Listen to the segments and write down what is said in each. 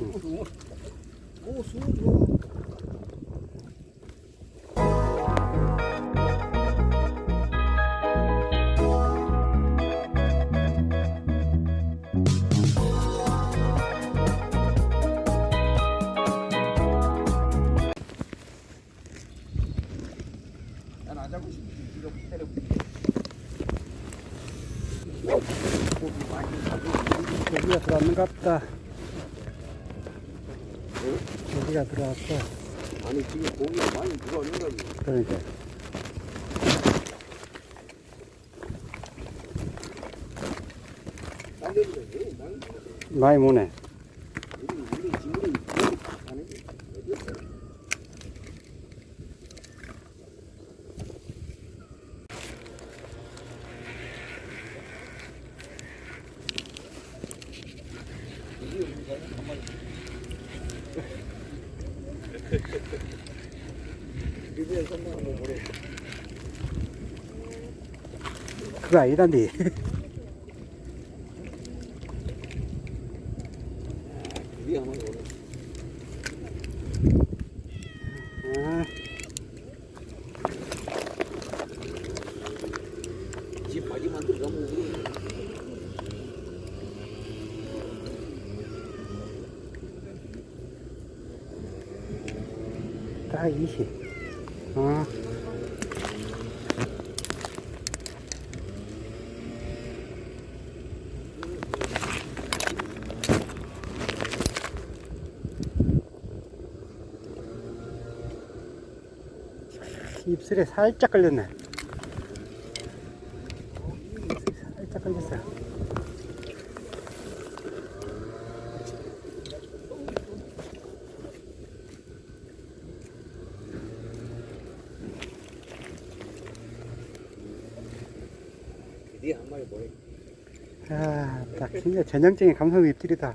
오. 이거 때려. 여기가 들어왔는가 보다. 여기가 들어왔어. 아니 지금 고기가 많이 들어오는 거지. 그러니까. 많이 모네. 우리 우리 지물이 하는 게 어디 있어? 이게 우리가 한마디 드디어 성공한 거 보래. 그거 아니단디. 아, 딱 20. 아, 입술에 살짝 걸렸네. 살짝 걸렸어. 드디어 한 마리 보래. 아, 딱 진짜 전형적인 감성 입질이다.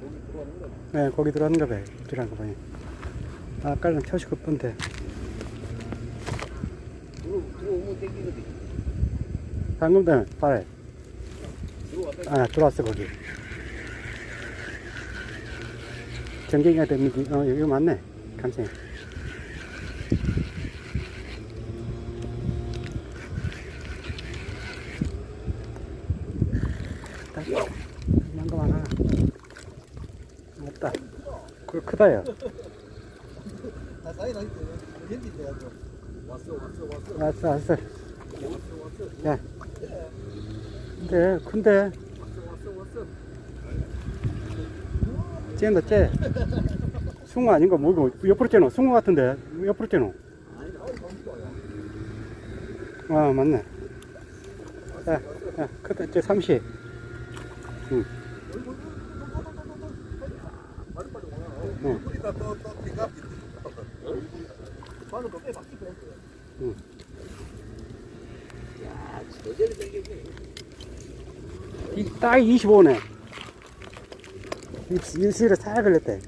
고기 들어오는 거. 네, 거기 들어왔는가 봐요. 입질한 거 보니. 아까는 급본데. 들어 들어오면 땡기거든. 방금 전에. 들어왔다. 아, 들어왔어, 거기. 전갱이가 됩니다. 어, 여기 맞네. 딱, 그. 현지 돼가지고. 왔어 왔어 야. 근데, 큰데. 쟤다, 쟤. 숭어 아닌가? 뭐, 이거 옆으로 째노? 숭어 같은데? 옆으로 째노? 아, 맞네. 야, 야, 크다, 쟤 30. 응. 빨리 빨리 와. 응. 우리가 또또 비가 방금 또꽤 바뀌고 응. 야, 생겼네. 이, 딱 25네. 일수일에 살짝 걸렸대.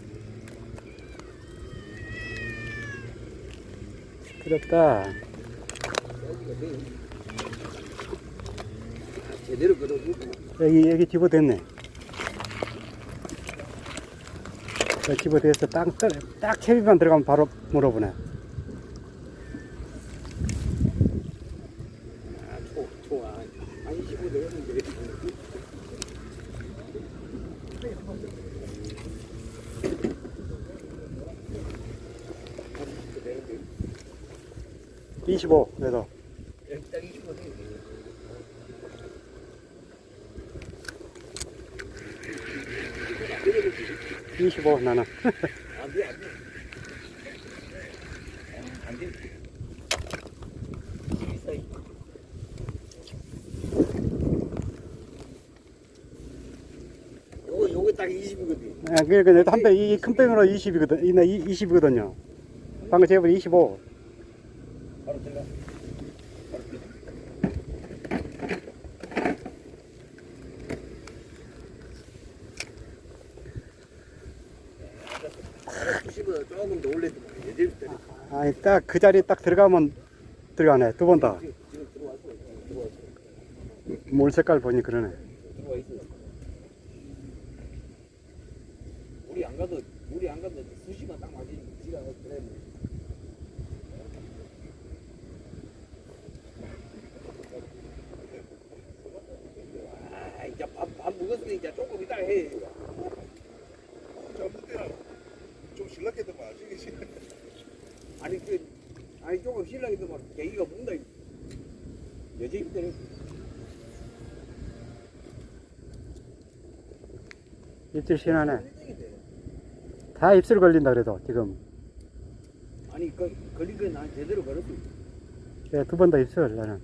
시끄럽다. 제대로 걸어주고. 여기, 여기 집어댔네. 저 집어대서 딱, 떨- 딱 채비만 들어가면 바로 물어보네. 아, 초, 초아. 한25 되었는데. 이25, 그래도. 딱 25 돼. 25, 나는. 안 돼, 안 돼. 안 돼. 비싸, 이거. 요거, 요거 딱 20이거든. 아, 그러니까 내가 한 배, 이큰 뺑으로 20이거든. 이나 20이거든요. 방금 제가 25. 바로 들어가. 바로 들어가. 아, 90은 조금 더 올렸더만. 예집 때리 아니, 딱 그 자리에 딱 들어가면 들어가네. 두 번 다. 지금 들어왔어. 들어왔어. 물 색깔 보니 그러네. 들어와 있어. 물이 안 가도 물이 안 가도 수시만 딱. 지가 그래. 아, 이제 밥, 밥 먹었으니 이제 조금 이따 해. 젊을 때는 좀 신랑했더만 아직 아니 그 아니 조금 신랑 이도 막 계기가 뭔다. 여자입 때는 입질 신하네. 다 입술 걸린다 그래도 지금. 아니 그 걸린 건난 제대로 걸었어. 예, 두번다 입술 나는.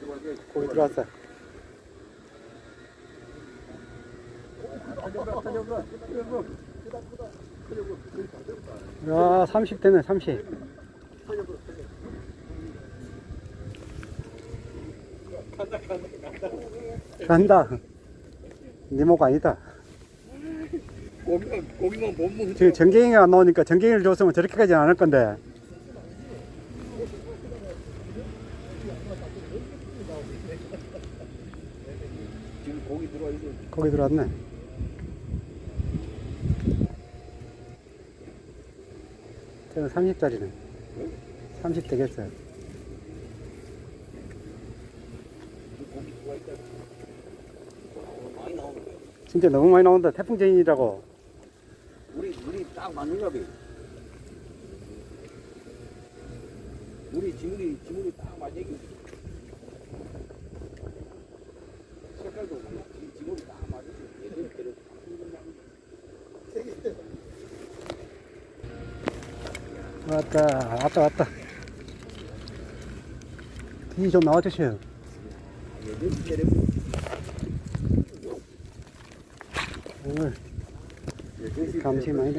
들어와서 고기 들어왔어. 야, 30 되네, 30. 간다. 니모가 아니다. 고기만 고기만 못 먹는. 지금 전갱이가 안 나오니까 전갱이를 줬으면 저렇게까지는 안 할 건데. 지금 고기 들어와 있어. 거기 들어왔네. 저는 30짜리는. 30 되겠어요. 진짜 너무 많이 나온다. 태풍쟁이라고. 우리 우리 딱 맞는가 봐. 우리 지물이 지물이 딱 맞아. 색깔도 몰라. 지- 지물이 딱 맞아. 얘들 때려. 왔다, 왔다, 왔다. 뒤 좀 나와주세요. 오늘 감시 많이.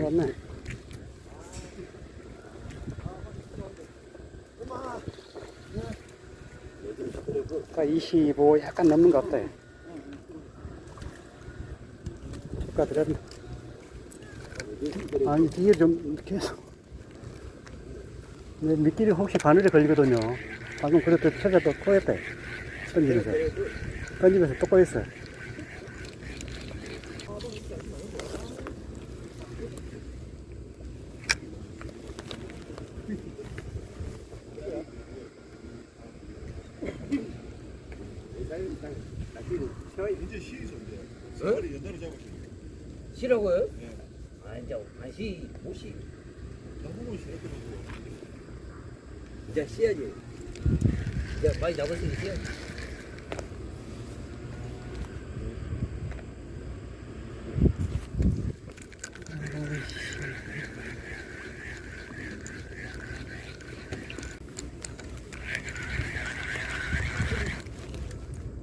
아까 25 약간 넘는 것 같다. 축하드립니다. 아니, 뒤에 좀 이렇 내 미끼리 혹시 바늘에 걸리거든요. 방금 그래도 찾아도 꼬였다. 던지면서. 던지면서 또 꼬였어. 이제 시기인데 생활이 옛날에 잡았지 시라고요? 아 이제 한시 오시 한국은 시했더라고 이제 씨야지. 이제 많이 잡았으니 씨야지.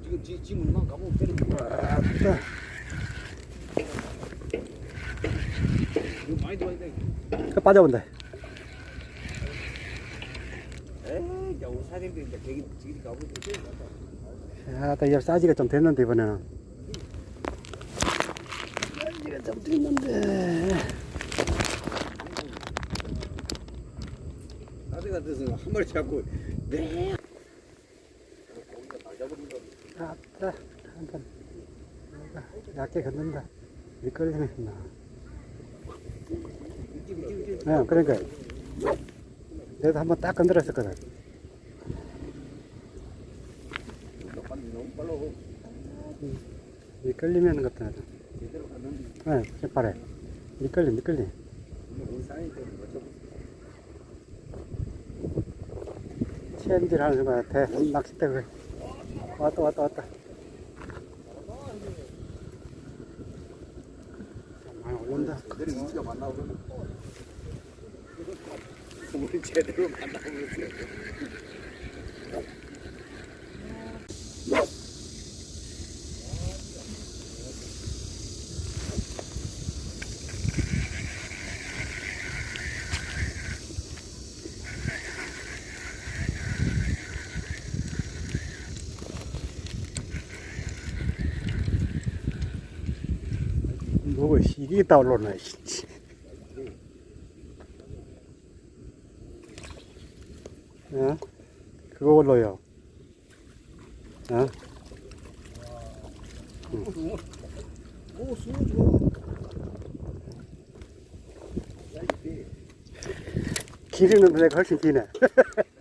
지금 지 지문만 가면 때리는 거야. 왔다. 이거 많이 들어와 있다. 그 빠져본다. 에 이, 우리 이제 있어. 야, 나 이제 사이즈가 좀 됐는데, 이번에는. 사이즈가 좀 됐는데. 나대가 돼서 한 마리 잡고 네. 아따, 한 번. 얇게 걷는다. 미끌리네, 나. 이집 이집 이집. 네, 그러니까. 내가 한번 딱 건드렸었거든. 빨라. 미끌리면 것도 하죠. 제대로 갔는데 네, 새파래. 미끌리, 미끌리. 우리 사장님 때문에 못 잡았어. 체험질 하는 순간 대 낚싯대 그래. 왔다, 왔다, 왔다. 많이 올린다. 제대로 인기가 만나고 우리 제대로 만나고 그랬어요. 누구 이게 다 올라나 진짜 어? 그거 올라요 어? 응. 오, 수고 좋아. 길이는 내가 훨씬 기네.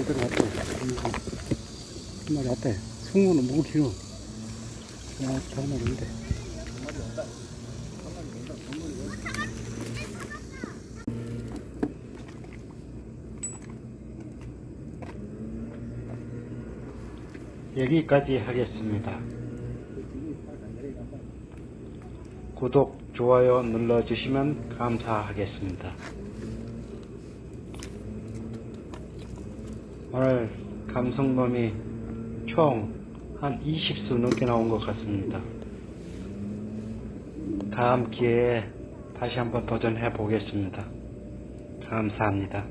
제대로 왔대. 한 마리. 승우는 뭐 길어. 야, 장난 아닌데. 여기까지 하겠습니다. 구독, 좋아요 눌러주시면 감사하겠습니다. 오늘 감성돔이 총 한 20수 넘게 나온 것 같습니다. 다음 기회에 다시 한번 도전해 보겠습니다. 감사합니다.